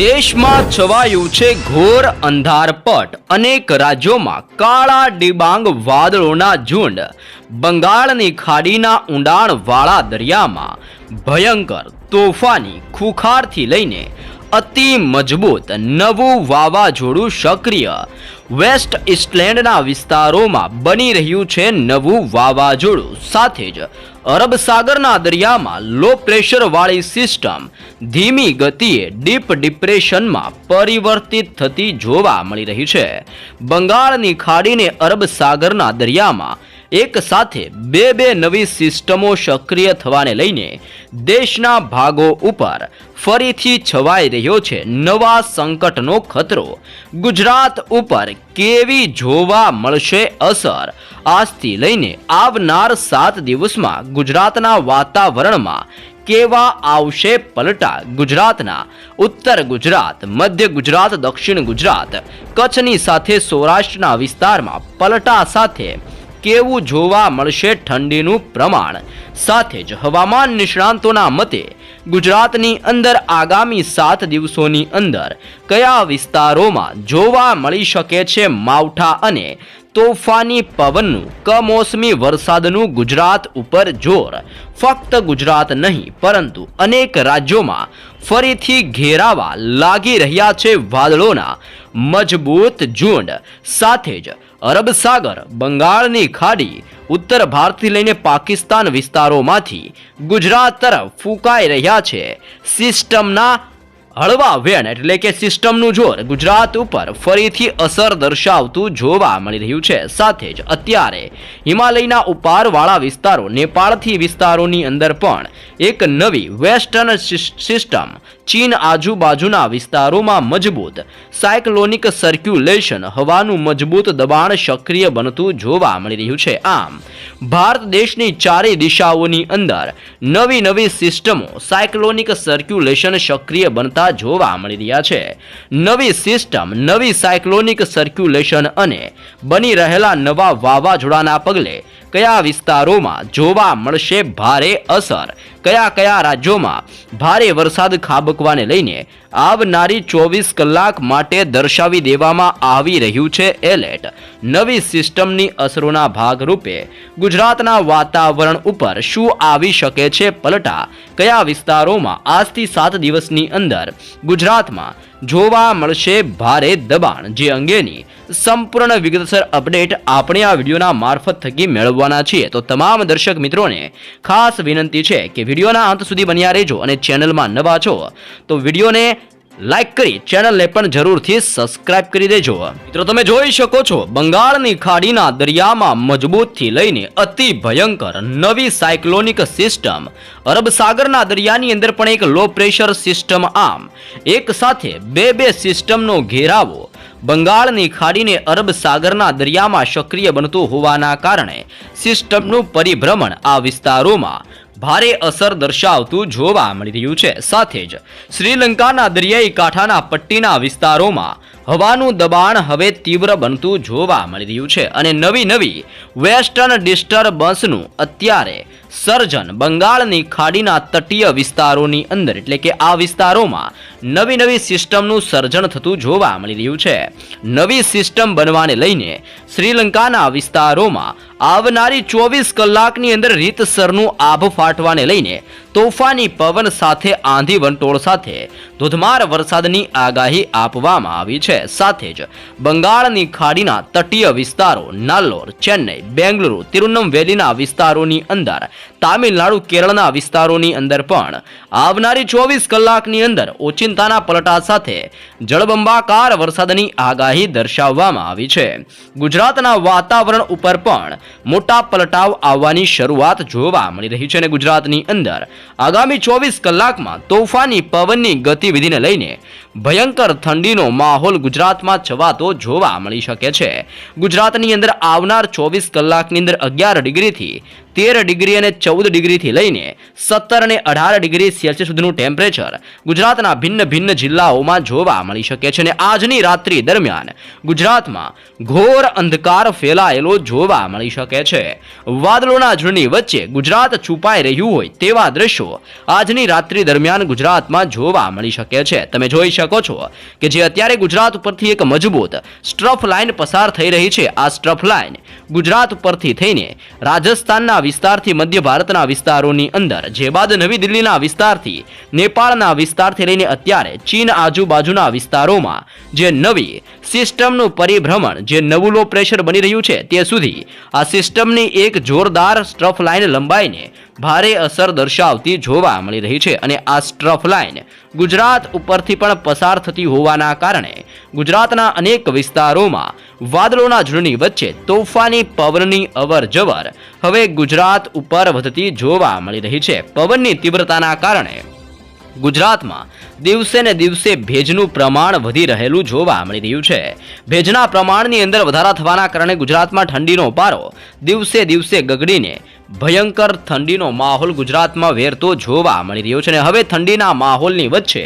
દેશમાં છવાયું છે ઘોર અંધારપટ. અનેક રાજ્યોમાં કાળા ડિબાંગ વાદળોના ઝુંડ. બંગાળની ખાડીના ઊંડાણવાળા દરિયામાં ભયંકર તોફાની ખુખારથી લઈને અતિ મજબૂત નવું વાવાઝોડું સક્રિય. વેસ્ટ ઇસ્ટલેન્ડના વિસ્તારોમાં બની રહ્યું છે નવું વાવાઝોડું. સાથે જ અરબ સાગરના દરિયામાં લો પ્રેશરવાળી સિસ્ટમ ધીમી ગતિએ ડીપ ડિપ્રેશનમાં પરિવર્તિત થતી જોવા મળી રહી છે. બંગાળની ખાડીને અરબ સાગરના દરિયામાં એક સાથે બે બે નવી સિસ્ટમો સક્રિય થવાને લઈને દેશના ભાગો ઉપર ફરીથી છવાઈ રહ્યો છે નવા સંકટનો ખતરો. ગુજરાત ઉપર કેવી જોવા મળશે અસર? આજથી લઈને આવનાર સાત દિવસમાં ગુજરાતના વાતાવરણમાં કેવા આવશે પલટા ગુજરાતના? ઉત્તર ગુજરાત, મધ્ય ગુજરાત, દક્ષિણ ગુજરાત, કચ્છની સાથે સૌરાષ્ટ્રના વિસ્તારમાં પલટા સાથે કેવું જોવા મળશે ઠંડીનું પ્રમાણ? સાથે જ હવામાન નિષ્ણાંતોના મતે ગુજરાતની અંદર આગામી સાત દિવસોની અંદર કયા વિસ્તારોમાં જોવા મળી શકે છે માવઠા અને તોફાની પવનનું, કમોસમી વરસાદનું ગુજરાત ઉપર જોર. ફક્ત ગુજરાત નહીં, પરંતુ અનેક રાજ્યોમાં ફરીથી ઘેરાવા લાગી રહ્યા છે વાદળોના મજબૂત ઝુંડ. સાથે જ અરબ સાગર, બંગાળની ખાડી, ઉત્તર ભારતથી લઈને પાકિસ્તાન વિસ્તારોમાંથી ગુજરાત તરફ ફૂંકાઈ રહ્યા છે. સિસ્ટમના હળવા વેણ એટલે કે સિસ્ટમનું જોર ગુજરાત ઉપર ફરીથી અસર દર્શાવતું જોવા મળી રહ્યું છે. સાથે જ અત્યારે હિમાલયના ઉપારવાળા વિસ્તારો નેપાળથી વિસ્તારોની અંદર પણ એક નવી વેસ્ટર્ન સિસ- સિસ્ટમ ચીન આજુબાજુના વિસ્તારોમાં મજબૂત સાયક્લોનિક સર્ક્યુલેશન હવાનું મજબૂત દબાણ સક્રિય બનતું જોવા મળી રહ્યું છે. આમ, ભારત દેશની ચારેય દિશાઓની અંદર નવી નવી સિસ્ટમો સાયક્લોનિક સર્ક્યુલેશન સક્રિય બનતા જોવા મળી રહ્યા છે. નવી સિસ્ટમ, નવી સાયક્લોનિક સર્ક્યુલેશન અને બની રહેલા નવા વાવાઝોડાના પગલે કયા વિસ્તારોમાં જોવા મળશે ભારે અસર? કયા કયા રાજ્યોમાં ભારે વરસાદ ખાબકવાને લઈને આવનારી ચોવીસ કલાક માટે દર્શાવી દેવામાં આવી રહ્યું છે એલર્ટ? નવી સિસ્ટમની અસરોના ભાગરૂપે ગુજરાતના વાતાવરણ ઉપર શું આવી શકે છે પલટા? કયા વિસ્તારોમાં આજથી સાત દિવસની અંદર ગુજરાતમાં જોવા મળશે ભારે દબાણ જે અંગેની સંપૂર્ણ વિગતસર અપડેટ આપણે આ વિડીયોના મારફત થકી મેળવવાના છીએ. તો તમામ દર્શક મિત્રોને ખાસ વિનંતી છે કે વિડીયોના અંત સુધી બન્યા રહેજો અને ચેનલમાં નવા છો તો વિડીયોને લાઈક કરી ચેનલને પણ જરૂરથી સબસ્ક્રાઇબ કરી દેજો. મિત્રો, તમે જોઈ શકો છો, બંગાળની ખાડીના દરિયામાં મજબૂતથી લઈને અતિ ભયંકર નવી સાયક્લોનિક સિસ્ટમ અરબ સાગરના દરિયાની અંદર પણ એક લો પ્રેશર સિસ્ટમ આમ. એક સાથે બે બે સિસ્ટમનો ઘેરાવો. બંગાળની ખાડીને અરબ સાગરના દરિયામાં સક્રિય બનતું હોવાના કારણે સિસ્ટમનું પરિભ્રમણ આ વિસ્તારોમાં ભારે અસર દર્શાવતું જોવા મળી રહ્યું છે. સાથે જ શ્રીલંકાના દરિયાઈ કાંઠાના પટ્ટીના વિસ્તારોમાં હવાનું દબાણ હવે તીવ્ર બનતું જોવા મળી રહ્યું છે અને નવી નવી વેસ્ટર્ન ડિસ્ટર્બન્સનું અત્યારે સર્જન બંગાળની ખાડીના તટીય વિસ્તારોની અંદર એટલે કે આ વિસ્તારોમાં નવી નવી સિસ્ટમનું સર્જન થતું જોવા મળી રહ્યું છે. નવી સિસ્ટમ બનવાને લઈને શ્રીલંકાના વિસ્તારોમાં આવનારી ચોવીસ કલાકની અંદર રીતસરનું આભ ફાટવાને લઈને તોફાની પવન સાથે આંધી વંટોળ સાથે ધોધમાર વરસાદની આગાહી આપવામાં આવી છે. સાથે જ બંગાળની ખાડીના તટીય વિસ્તારો નાલ્લોર, ચેન્નઈ, બેંગલુરુ તિરુનમવેલીના વિસ્તારોની અંદર, તામિલનાડુ, કેરળના વિસ્તારોની અંદર પણ આવનારી ચોવીસ કલાકની અંદર ઓચિંતાના પલટા સાથે જળબંબાકાર વરસાદની આગાહી દર્શાવવામાં આવી છે. ગુજરાતના વાતાવરણ ઉપર પણ મોટા પલટાવ આવવાની શરૂઆત જોવા મળી રહી છે અને ગુજરાતની અંદર આગામી ચોવીસ કલાકમાં તોફાની પવનની ગતિવિધિને લઈને ભયંકર ઠંડીનો માહોલ ગુજરાતમાં છવાતો જોવા મળી શકે છે. ગુજરાતની અંદર આવનાર ચોવીસ કલાકની અંદર અગિયાર ડિગ્રીથી તેર ડિગ્રી અને ચૌદ ડિગ્રીથી લઈને સત્તર અને અઢાર ડિગ્રી સેલ્સિયસ સુધીનું ટેમ્પરેચર ગુજરાતના ભિન્ન ભિન્ન જિલ્લાઓમાં જોવા મળી શકે છે અને આજની રાત્રિ દરમિયાન ગુજરાતમાં ઘોર અંધકાર ફેલાયેલો જોવા મળી શકે છે. વાદળોના ઝુંડની વચ્ચે ગુજરાત છુપાઈ રહ્યું હોય તેવા દ્રશ્યો આજની રાત્રિ દરમિયાન ગુજરાતમાં જોવા મળી શકે છે. તમે જોઈ શકો છો કે જે અત્યારે ગુજરાત ઉપરથી એક મજબૂત સ્ટ્રફ લાઇન પસાર થઈ રહી છે. આ સ્ટ્રફ લાઇન ગુજરાત ઉપરથી થઈને રાજસ્થાનના વિસ્તારથી મધ્ય ભારતના વિસ્તારોની અંદર, જે બાદ નવી દિલ્હીના વિસ્તારથી નેપાળના વિસ્તારથી લઈને અત્યારે ચીન આજુબાજુના વિસ્તારોમાં જે નવી સિસ્ટમનું પરિભ્રમણ, જે નવું લો પ્રેશર બની રહ્યું છે, તે સુધી આ સિસ્ટમની એક જોરદાર સ્ટ્રફ લાઇન લંબાઈને ભારે અસર દર્શાવતી જોવા મળી રહી છે. અને આ સ્ટ્રફ લાઇન ગુજરાત ઉપરથી પણ પસાર થતી હોવાના કારણે ગુજરાતના અનેક વિસ્તારોમાં વાદળોના ઝુંડની વચ્ચે તોફાની પવનની અવર જવર હવે ગુજરાત ઉપર વધતી જોવા મળી રહી છે. પવનની તીવ્રતાના કારણે ગુજરાતમાં દિવસે ને દિવસે ભેજનું પ્રમાણ વધી રહેલું જોવા મળી રહ્યું છે. ભેજના પ્રમાણની અંદર વધારા થવાના કારણે ગુજરાતમાં ઠંડીનો પારો દિવસે દિવસે ગગડીને ભયંકર ઠંડીનો માહોલ ગુજરાતમાં વેરતો જોવા મળી રહ્યો છે અને હવે ઠંડીના માહોલની વચ્ચે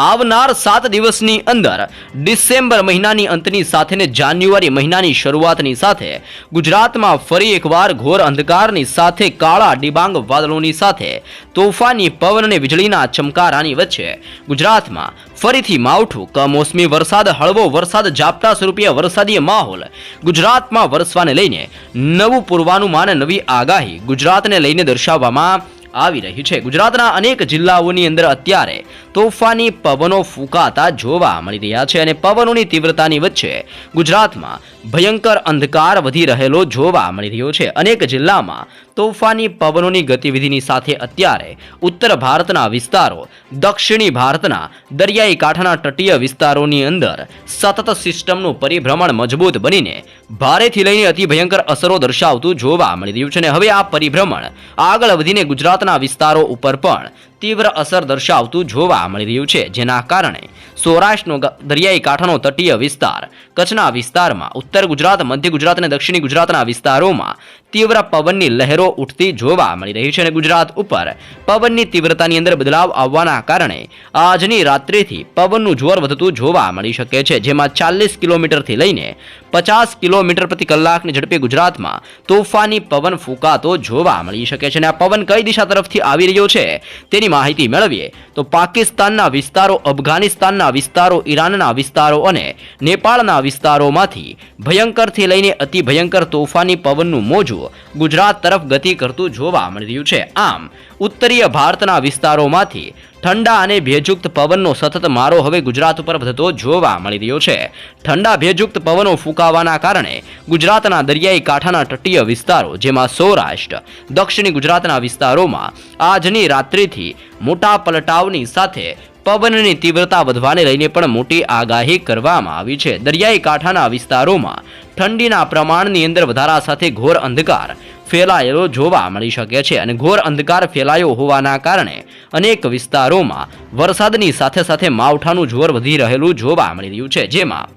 આવનાર સાત દિવસની અંદર ડિસેમ્બર મહિનાની અંતની સાથે ને જાન્યુઆરી મહિનાની શરૂઆતની સાથે ગુજરાતમાં ફરી એકવાર ઘોર અંધકારની સાથે, કાળા ડિબાંગ વાદળોની સાથે, તોફાની પવન અને વીજળીના ચમકારાની વચ્ચે ગુજરાતમાં ફરીથી માવઠું, કમોસમી વરસાદ, હળવો વરસાદ, ઝાપટા સ્વરૂપે વરસાદી માહોલ ગુજરાતમાં વરસવાને લઈને નવું પૂર્વાનુમાન, નવી આગાહી ગુજરાતને લઈને દર્શાવવામાં આવી રહી છે. ગુજરાતના અનેક જિલ્લાઓની અંદર અત્યારે તોફાની પવનો ફૂંકાતા જોવા મળી રહ્યા છે અને પવનોની તીવ્રતાની વચ્ચે ગુજરાતમાં ભયંકર અંધકાર વધી રહેલો જોવા મળી રહ્યો છે. અનેક જિલ્લામાં તોફાની પવનોની ગતિવિધિની સાથે અત્યારે ઉત્તર ભારતના વિસ્તારો, દક્ષિણી ભારતના દરિયાઈ કાંઠાના તટીય વિસ્તારોની અંદર સતત સિસ્ટમનું પરિભ્રમણ મજબૂત બનીને ભારેથી લઈને અતિ ભયંકર અસરો દર્શાવતું જોવા મળી રહ્યું છે. અને હવે આ પરિભ્રમણ આગળ વધીને ગુજરાતના વિસ્તારો ઉપર પણ તીવ્ર અસર દર્શાવતું જોવા મળી રહ્યું છે, જેના કારણે સૌરાષ્ટ્રનો દરિયાઈ કાંઠાનો તટીય વિસ્તાર, કચ્છના વિસ્તારમાં, ઉત્તર ગુજરાત, મધ્ય ગુજરાત અને દક્ષિણ ગુજરાતના વિસ્તારોમાં તીવ્ર પવનની લહેરો ઉઠતી જોવા મળી રહી છે અને ગુજરાત ઉપર પવનની તીવ્રતાની અંદર બદલાવ આવવાના કારણે આજની રાત્રિથી પવનનું જોર વધતું જોવા મળી શકે છે, જેમાં ચાલીસ કિલોમીટરથી લઈને પચાસ કિલોમીટર પ્રતિ કલાકની ઝડપે ગુજરાતમાં તોફાની પવન ફૂંકાતો જોવા મળી શકે છે અને આ પવન કઈ દિશા તરફથી આવી રહ્યો છે તેની માહિતી મેળવીએ તો પાકિસ્તાનના વિસ્તારો, અફઘાનિસ્તાનના વિસ્તારો, ઈરાનના વિસ્તારો અને નેપાળના વિસ્તારોમાંથી ભયંકરથી લઈને અતિ ભયંકર તોફાની પવનનું મોજું ગુજરાત તરફ ગતિ કરતું જોવા મળી રહ્યું છે. આમ, ઉત્તરીય ભારતના વિસ્તારોમાંથી ઠંડા અને ભેજયુક્ત પવનનો સતત મારો હવે ગુજરાત ઉપર વધતો જોવા મળી રહ્યો છે. ઠંડા ભેજયુક્ત પવનો ફૂંકાવાના કારણે ગુજરાતના દરિયાઈ કાંઠાના તટીય વિસ્તારો, જેમાં સૌરાષ્ટ્ર, દક્ષિણી ગુજરાતના વિસ્તારોમાં આજની રાત્રિથી મોટા પલટાવની સાથે પવનની તીવ્રતા વધવાને લઈને પણ મોટી આગાહી કરવામાં આવી છે. દરિયાઈ કાંઠાના વિસ્તારોમાં ઠંડીના પ્રમાણની અંદર વધારા સાથે ઘોર અંધકાર, ફેલાયેલો જોવા મળી શકે છે અને ઘોર અંધકાર ફેલાયો હોવાના કારણે અનેક વિસ્તારોમાં વરસાદની સાથે સાથે માવઠાનું જોર વધી રહેલું જોવા મળી રહ્યું છે. જેમાં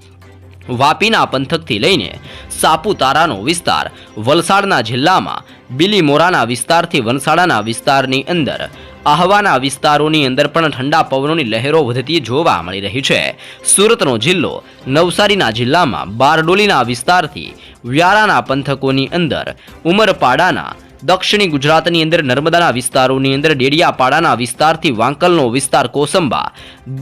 વાપીના પંથકથી લઈને સાપુતારાનો વિસ્તાર, વલસાડના જિલ્લામાં, બિલીમોરાના વિસ્તારથી વલસાડાના વિસ્તારની અંદર આહવાના વિસ્તારોની અંદર પણ ઠંડા પવનોની લહેરો વધતી જોવા મળી રહી છે. સુરતનો જિલ્લો નવસારીના જિલ્લામાં બારડોલીના વિસ્તારથી વ્યારાના પંથકોની અંદર ઉમરપાડાના દક્ષિણી ગુજરાતની અંદર નર્મદાના વિસ્તારોની અંદર ડેડિયાપાડાના વિસ્તારથી વાંકલનો વિસ્તાર કોસંબા,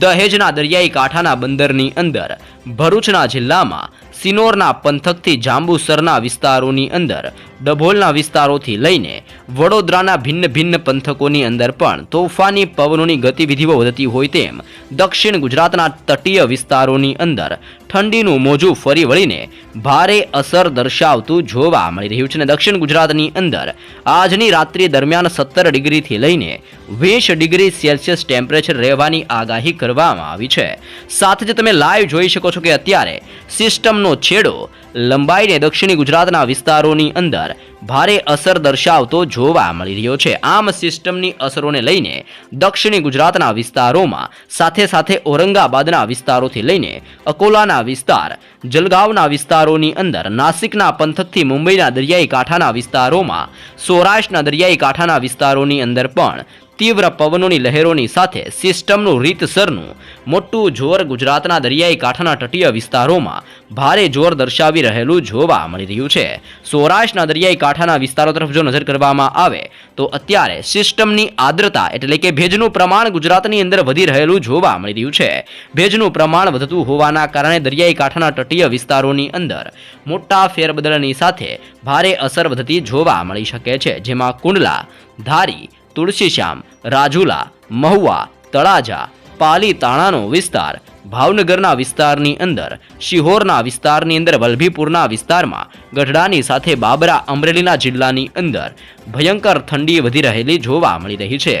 દહેજના દરિયાઈ કાંઠાના બંદરની અંદર, ભરૂચના જિલ્લામાં, સિનોરના પંથકથી જાંબુસરના વિસ્તારોની અંદર, ડભોલના વિસ્તારોથી લઈને વડોદરાના ભિન્ન ભિન્ન પંથકોની અંદર પણ તોફાની પવનોની ગતિવિધિઓ વધતી હોય તેમ દક્ષિણ ગુજરાતના તટીય વિસ્તારોની અંદર ઠંડીનું મોજું ફરી વળીને ભારે અસર દર્શાવતું જોવા મળી રહ્યું છે અને દક્ષિણ ગુજરાતની અંદર આજની રાત્રિ દરમિયાન સત્તર ડિગ્રીથી લઈને વીસ ડિગ્રી સેલ્સિયસ ટેમ્પરેચર રહેવાની આગાહી કરવામાં આવી છે. સાથે જ તમે લાઈવ જોઈ શકો છો કે અત્યારે સિસ્ટમનો છેડો લંબાઈને દક્ષિણી ગુજરાતના વિસ્તારોની અંદર ભારે અસર દર્શાવતો જોવા મળી રહ્યો છે. આમ સિસ્ટમની અસરોને લઈને દક્ષિણી ગુજરાતના વિસ્તારોમાં સાથે સાથે ઔરંગાબાદના વિસ્તારોથી લઈને અકોલાના વિસ્તાર, જલગાંવના વિસ્તારોની અંદર, નાસિકના પંથકથી મુંબઈના દરિયાઈ કાંઠાના વિસ્તારોમાં, સૌરાષ્ટ્રના દરિયાઈ કાંઠાના વિસ્તારોની અંદર પણ તીવ્ર પવનોની લહેરોની સાથે સિસ્ટમનું રીતસરનું મોટું જોર ગુજરાતના દરિયાઈ કાંઠાના તટીય વિસ્તારોમાં ભારે જોર દર્શાવી રહેલું જોવા મળી રહ્યું છે. સૌરાષ્ટ્રના દરિયાઈ કાંઠાના વિસ્તારો તરફ જો નજર કરવામાં આવે, તો અત્યારે સિસ્ટમની આર્દ્રતા એટલે કે ભેજનું પ્રમાણ ગુજરાતની અંદર વધી રહેલું જોવા મળી રહ્યું છે. ભેજનું પ્રમાણ વધતું હોવાના કારણે દરિયાઈ કાંઠાના તટીય વિસ્તારોની અંદર મોટા ફેરબદલની સાથે ભારે અસર વધતી જોવા મળી શકે છે, જેમાં કુંડલા, ધારી તુલસીશ્યામ રાજુલા, મહુવા, તળાજા પાલીતાણાનો વિસ્તાર, ભાવનગરના વિસ્તારની અંદર, શિહોરના વિસ્તારની અંદર, વલભીપુરના વિસ્તારમાં, ગઢડાની સાથે બાબરા અમરેલીના જિલ્લાની અંદર ભયંકર ઠંડી વધી રહેલી જોવા મળી રહી છે.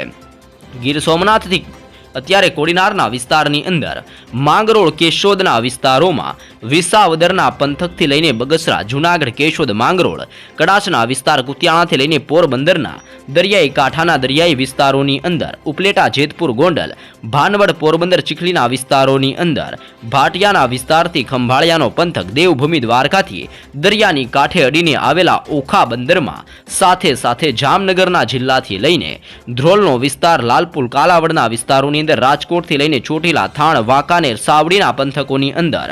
ગીર સોમનાથથી અત્યારે કોડીનારના વિસ્તારની અંદર માંગરોળ કેશોદના વિસ્તારોમાં વિસાવદરના પંથકથી લઈને બગસરા, જુનાગઢ, કેશોદ, માંગરોળ કડાચના વિસ્તાર કુતિયાણાથી લઈને પોરબંદરના દરિયાઈ કાંઠાના દરિયાઈ વિસ્તારોની અંદર, ઉપલેટા, જેતપુર, ગોંડલ, ભાનવડ, પોરબંદર, ચીખલીના વિસ્તારોની અંદર, ભાટિયાના વિસ્તારથી ખંભાળિયાનો પંથક દેવભૂમિ દ્વારકાથી દરિયાની કાંઠે અડીને આવેલા ઓખા બંદરમાં સાથે સાથે જામનગરના જિલ્લાથી લઈને ધ્રોલનો વિસ્તાર લાલપુર કાલાવડના વિસ્તારોની અંદર રાજકોટથી લઈને ચોટીલા, થાણ, વાંકાનેર, સાવડીના પંથકોની અંદર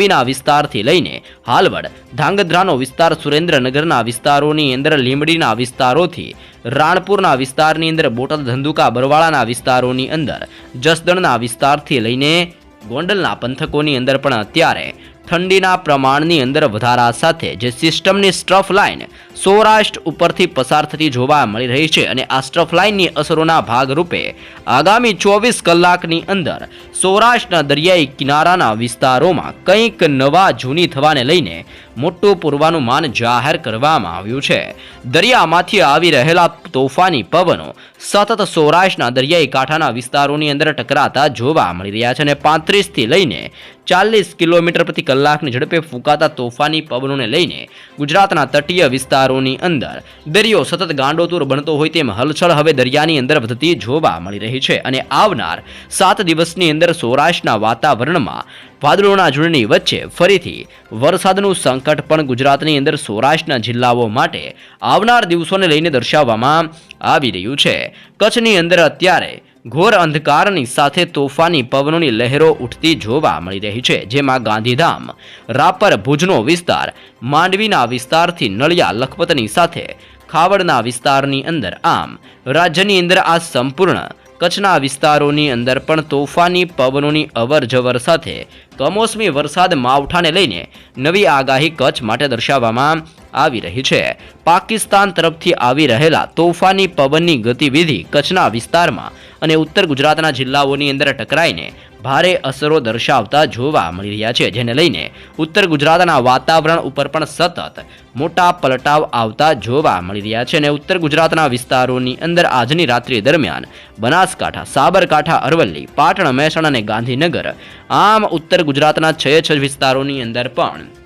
મોરબીના વિસ્તારથી લઈને હાલવડ, ધાંગધ્રાનો વિસ્તાર, સુરેન્દ્રનગરના વિસ્તારોની અંદર, લીંબડીના વિસ્તારોથી રાણપુરના વિસ્તારની અંદર બોટલ ધંધુકા, બરવાળાના વિસ્તારોની અંદર, જસદણના વિસ્તારથી લઈને ગોંડલના પંથકોની અંદર પણ અત્યારે ઠંડીના પ્રમાણની અંદર વધારા સાથે જે સિસ્ટમની સ્ટ્રફ લાઇન સૌરાષ્ટ્ર ઉપરથી પસાર થતી જોવા મળી રહી છે અને આ સ્ટ્રફ લાઇનની અસરોના ભાગરૂપે આગામી ચોવીસ કલાકની અંદર સૌરાષ્ટ્રના દરિયાઈ કિનારાના વિસ્તારોમાં કંઈક નવા જૂની થવાને લઈને મોટું પૂર્વાનુમાન જાહેર કરવામાં આવ્યું છે. દરિયામાંથી આવી રહેલા તોફાની પવનો સતત સૌરાષ્ટ્રના દરિયાઈ કાંઠાના વિસ્તારોની અંદર ટકરાતા જોવા મળી રહ્યા છે અને પાંત્રીસથી લઈને ચાલીસ કિલોમીટર પ્રતિ કલાકની ઝડપે ફૂંકાતા તોફાની પવનોને લઈને ગુજરાતના તટીય વિસ્તારોની અંદર. દરિયો સતત ગાંડોતુર બનતો હોય તેમ હલચલ હવે દરિયાની અંદર વધતી જોવા મળી રહી છે અને આવનાર સાત દિવસની અંદર સૌરાષ્ટ્રના વાતાવરણમાં વાદળોના ઝુંડની વચ્ચે ફરીથી વરસાદનું સંકટ પણ ગુજરાતની અંદર સૌરાષ્ટ્રના જિલ્લાઓ માટે આવનાર દિવસોને લઈને દર્શાવવામાં આવી રહ્યું છે. કચ્છની અંદર અત્યારે ઘોર અંધકારની સાથે તોફાની પવનોની લહેરો ઉઠતી જોવા મળી રહી છે, જેમાં ગાંધીધામ, રાપર ભુજનો વિસ્તાર, માંડવીના વિસ્તારથી નળિયા લખપતની સાથે, ખાવડના વિસ્તારની અંદર આમ, રાજ્યની અંદર આ સંપૂર્ણ, કચ્છના વિસ્તારોની અંદર પણ તોફાની પવનોની અવરજવર સાથે, કમોસમી વરસાદ માવઠાને લઈને નવી આગાહી કચ્છ માટે દર્શાવવામાં આવી રહી છે. પાકિસ્તાન તરફથી આવી રહેલા તોફાની પવનની ગતિવિધિ કચ્છના વિસ્તારમાં અને ઉત્તર ગુજરાતના જિલ્લાઓની અંદર ટકરાઈને ભારે અસરો દર્શાવતા જોવા મળી રહ્યા છે, જેને લઈને ઉત્તર ગુજરાતના વાતાવરણ ઉપર પણ સતત મોટા પલટાવ આવતા જોવા મળી રહ્યા છે અને ઉત્તર ગુજરાતના વિસ્તારોની અંદર આજની રાત્રિ દરમિયાન બનાસકાંઠા, સાબરકાંઠા, અરવલ્લી, પાટણ, મહેસાણા અને ગાંધીનગર આમ ઉત્તર ગુજરાતના છ છ વિસ્તારોની અંદર પણ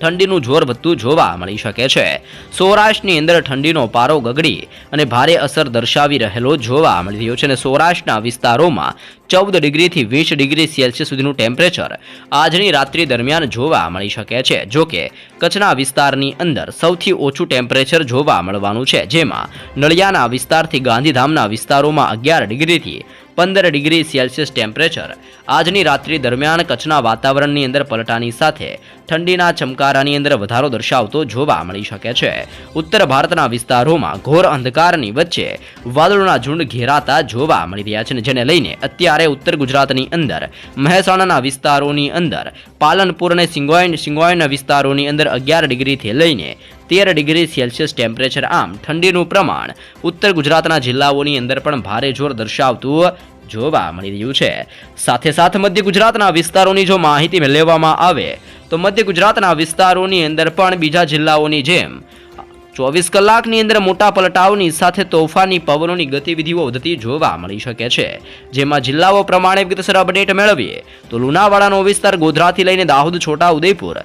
ઠંડીનું જોર વધતું જોવા મળી શકે છે. સૌરાષ્ટ્રની અંદર ઠંડીનો પારો ગગડી અને ભારે અસર દર્શાવી રહેલો જોવા મળી રહ્યો છે અને સૌરાષ્ટ્રના વિસ્તારોમાં ચૌદ ડિગ્રીથી વીસ ડિગ્રી સેલ્સિયસ સુધીનું ટેમ્પરેચર આજની રાત્રિ દરમિયાન જોવા મળી શકે છે. જો કે કચ્છના વિસ્તારની અંદર સૌથી ઓછું ટેમ્પરેચર જોવા મળવાનું છે, જેમાં નળિયાના વિસ્તારથી ગાંધીધામના વિસ્તારોમાં અગિયાર ડિગ્રીથી પંદર ડિગ્રી સેલ્સિયસ ટેમ્પરેચર. આજની રાત્રિ દરમિયાન કચ્છના વાતાવરણની અંદર પલટાની સાથે ઠંડીના ચમકારાની અંદર વધારો દર્શાવતો જોવા મળી શકે છે. ઉત્તર ભારતના વિસ્તારોમાં ઘોર અંધકારની વચ્ચે વાદળોના ઝુંડ ઘેરાતા જોવા મળી રહ્યા છે જેને લઈને અત્યારે ઉત્તર ગુજરાતની અંદર, મહેસાણાના વિસ્તારોની અંદર, પાલનપુર અને સિંગોઈન સિંગોઈન વિસ્તારોની અંદર અગિયાર ડિગ્રીથી લઈને તેર ડિગ્રી સેલ્સિયસ ટેમ્પરેચર આમ ઠંડીનું પ્રમાણ ઉત્તર ગુજરાતના જિલ્લાઓની અંદર પણ ભારે જોર દર્શાવતું જોવા મળી રહ્યું છે. સાથે સાથે મધ્ય ગુજરાતના વિસ્તારોની જો માહિતી લેવામાં આવે, તો મધ્ય ગુજરાતના વિસ્તારોની અંદર પણ બીજા જિલ્લાઓની જેમ ચોવીસ કલાકની અંદર મોટા પલટાવની સાથે તોફાની પવનોની ગતિવિધિઓ વધતી જોવા મળી શકે છે. જેમાં જિલ્લાઓ પ્રમાણે વિગતસર અપડેટ મેળવીએ, તો લુણાવાડાનો વિસ્તાર ગોધરાથી લઈને દાહોદ, છોટા ઉદયપુર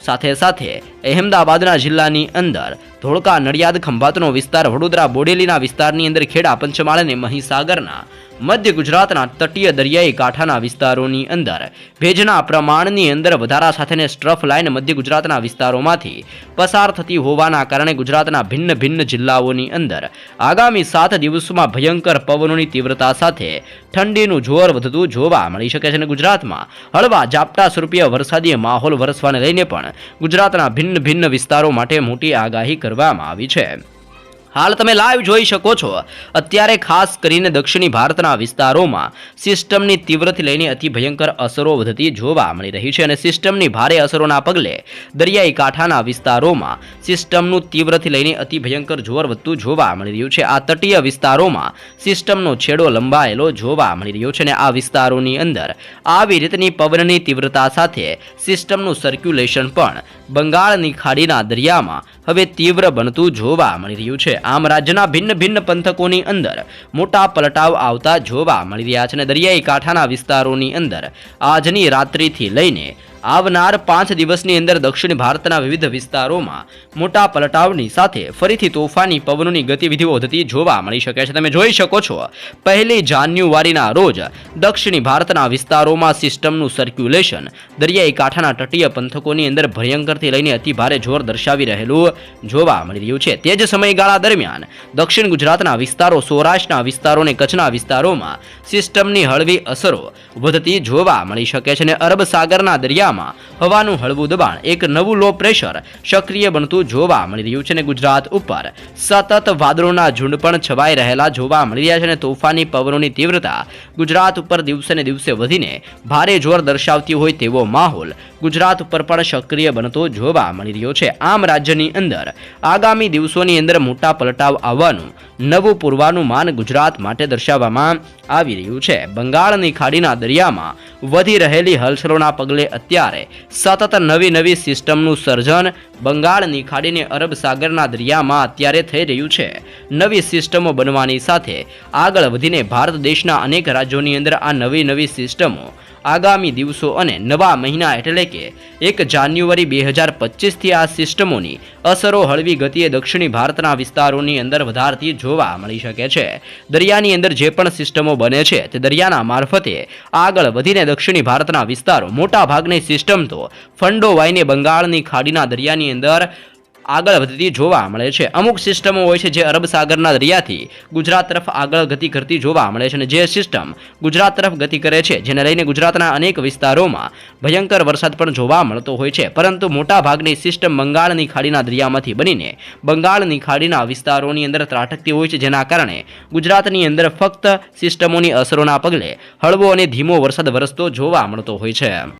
સાથે સાથે અહેમદાબાદના જિલ્લાની અંદર ધોળકા, નડિયાદ, ખંભાતનો વિસ્તાર, વડોદરા, બોડેલીના વિસ્તારની અંદર ખેડા, પંચમહાલ અને મહીસાગરના મધ્ય ગુજરાતના તટીય દરિયાઈ કાંઠાના વિસ્તારોની અંદર. ભેજના પ્રમાણની અંદર વધારા સાથેને સ્ટ્રફ લાઇન મધ્ય ગુજરાતના વિસ્તારોમાંથી પસાર થતી હોવાના કારણે ગુજરાતના ભિન્ન ભિન્ન જિલ્લાઓની અંદર આગામી સાત દિવસોમાં ભયંકર પવનોની તીવ્રતા સાથે ઠંડીનું જોર વધતું જોવા મળી શકે છે અને ગુજરાતમાં હળવા ઝાપટા સ્વરૂપીય વરસાદી માહોલ વરસવાને લઈને પણ ગુજરાતના ભિન્ન ભિન્ન વિસ્તારો માટે મોટી આગાહી કરવામાં આવી છે. હાલ તમે લાઈવ જોઈ શકો છો. અત્યારે ખાસ કરીને દક્ષિણી ભારતના વિસ્તારોમાં સિસ્ટમની તીવ્રથી લઈને અતિ ભયંકર અસરો વધતી જોવા મળી રહી છે અને સિસ્ટમની ભારે અસરોના પગલે દરિયાઈ કાંઠાના વિસ્તારોમાં સિસ્ટમનું તીવ્રથી લઈને અતિ ભયંકર જોર વધતું જોવા મળી રહ્યું છે. આ તટીય વિસ્તારોમાં સિસ્ટમનો છેડો લંબાયેલો જોવા મળી રહ્યો છે અને આ વિસ્તારોની અંદર આવી રીતની પવનની તીવ્રતા સાથે સિસ્ટમનું સર્ક્યુલેશન પણ બંગાળની ખાડીના દરિયામાં હવે તીવ્ર બનતું જોવા મળી રહ્યું છે. આમ રાજ્યના ભિન્ન ભિન્ન પંથકોની અંદર મોટા પલટાવ આવતા જોવા મળી રહ્યા છે અને દરિયાઈ કાંઠાના વિસ્તારોની અંદર આજની રાત્રિથી લઈને આવનાર પાંચ દિવસની અંદર દક્ષિણ ભારતના વિવિધ વિસ્તારોમાં મોટા પલટાવની સાથે ફરીથી તોફાની પવનોની ગતિવિધિઓ વધતી જોવા મળી શકે છે. તમે જોઈ શકો છો, પહેલી જાન્યુઆરીના રોજ દક્ષિણ ભારતના વિસ્તારોમાં સિસ્ટમનું સર્ક્યુલેશન દરિયાઈ કાંઠાના તટીય પંથકોની અંદર ભયંકરથી લઈને અતિભારે જોર દર્શાવી રહેલું જોવા મળી રહ્યું છે. તે જ સમયગાળા દરમિયાન દક્ષિણ ગુજરાતના વિસ્તારો, સૌરાષ્ટ્રના વિસ્તારો અને કચ્છના વિસ્તારોમાં સિસ્ટમની હળવી અસરો વધતી જોવા મળી શકે છે અને અરબ સાગરના દરિયામાં હવાનું હળવું દબાણ, એક નવું લો પ્રેશર સક્રિય બનતું જોવા મળી રહ્યું છે અને ગુજરાત ઉપર. સતત વાદળોના ઝુંડ પણ છવાઈ રહેલા જોવા મળી રહ્યા છે અને તોફાની પવનોની તીવ્રતા ગુજરાત ઉપર દિવસે ને દિવસે વધીને ભારે જોર દર્શાવતી હોય તેવો માહોલ ગુજરાત ઉપર પણ સક્રિય બનતો જોવા મળી રહ્યો છે. આમ રાજ્યની અંદર આગામી દિવસોની અંદર મોટા પલટાવ આવવાનું નવું પૂર્વાનુમાન ગુજરાત માટે દર્શાવવામાં આવી રહ્યું છે. બંગાળની ખાડીના દરિયામાં વધી રહેલી હલચલોના પગલે અત્યારે સતત નવી નવી સિસ્ટમનું સર્જન બંગાળની ખાડીને અરબ સાગરના દરિયામાં અત્યારે થઈ રહ્યું છે. નવી સિસ્ટમો બનવાની સાથે આગળ વધીને ભારત દેશના અનેક રાજ્યોની અંદર આ નવી નવી સિસ્ટમો આગામી દિવસો અને નવા મહિના એટલે કે એક જાન્યુઆરી બે હજાર પચીસથી આ સિસ્ટમોની અસરો હળવી ગતિએ દક્ષિણી ભારતના વિસ્તારોની અંદર વધારતી જોવા મળી શકે છે. દરિયાની અંદર જે પણ સિસ્ટમો બને છે તે દરિયાના મારફતે આગળ વધીને દક્ષિણી ભારતના વિસ્તારો મોટાભાગની સિસ્ટમ તો ફંડો વાઈને બંગાળની ખાડીના દરિયાની અંદર આગળ વધતી જોવા મળે છે. અમુક સિસ્ટમો હોય છે જે અરબ સાગરના દરિયાથી ગુજરાત તરફ આગળ ગતિ કરતી જોવા મળે છે અને જે સિસ્ટમ ગુજરાત તરફ ગતિ કરે છે, જેને લઈને ગુજરાતના અનેક વિસ્તારોમાં ભયંકર વરસાદ પણ જોવા મળતો હોય છે. પરંતુ મોટાભાગની સિસ્ટમ બંગાળની ખાડીના દરિયામાંથી બનીને બંગાળની ખાડીના વિસ્તારોની અંદર ત્રાટકતી હોય છે, જેના કારણે ગુજરાતની અંદર ફક્ત સિસ્ટમોની અસરોના પગલે હળવો અને ધીમો વરસાદ વરસતો જોવા મળતો હોય છે.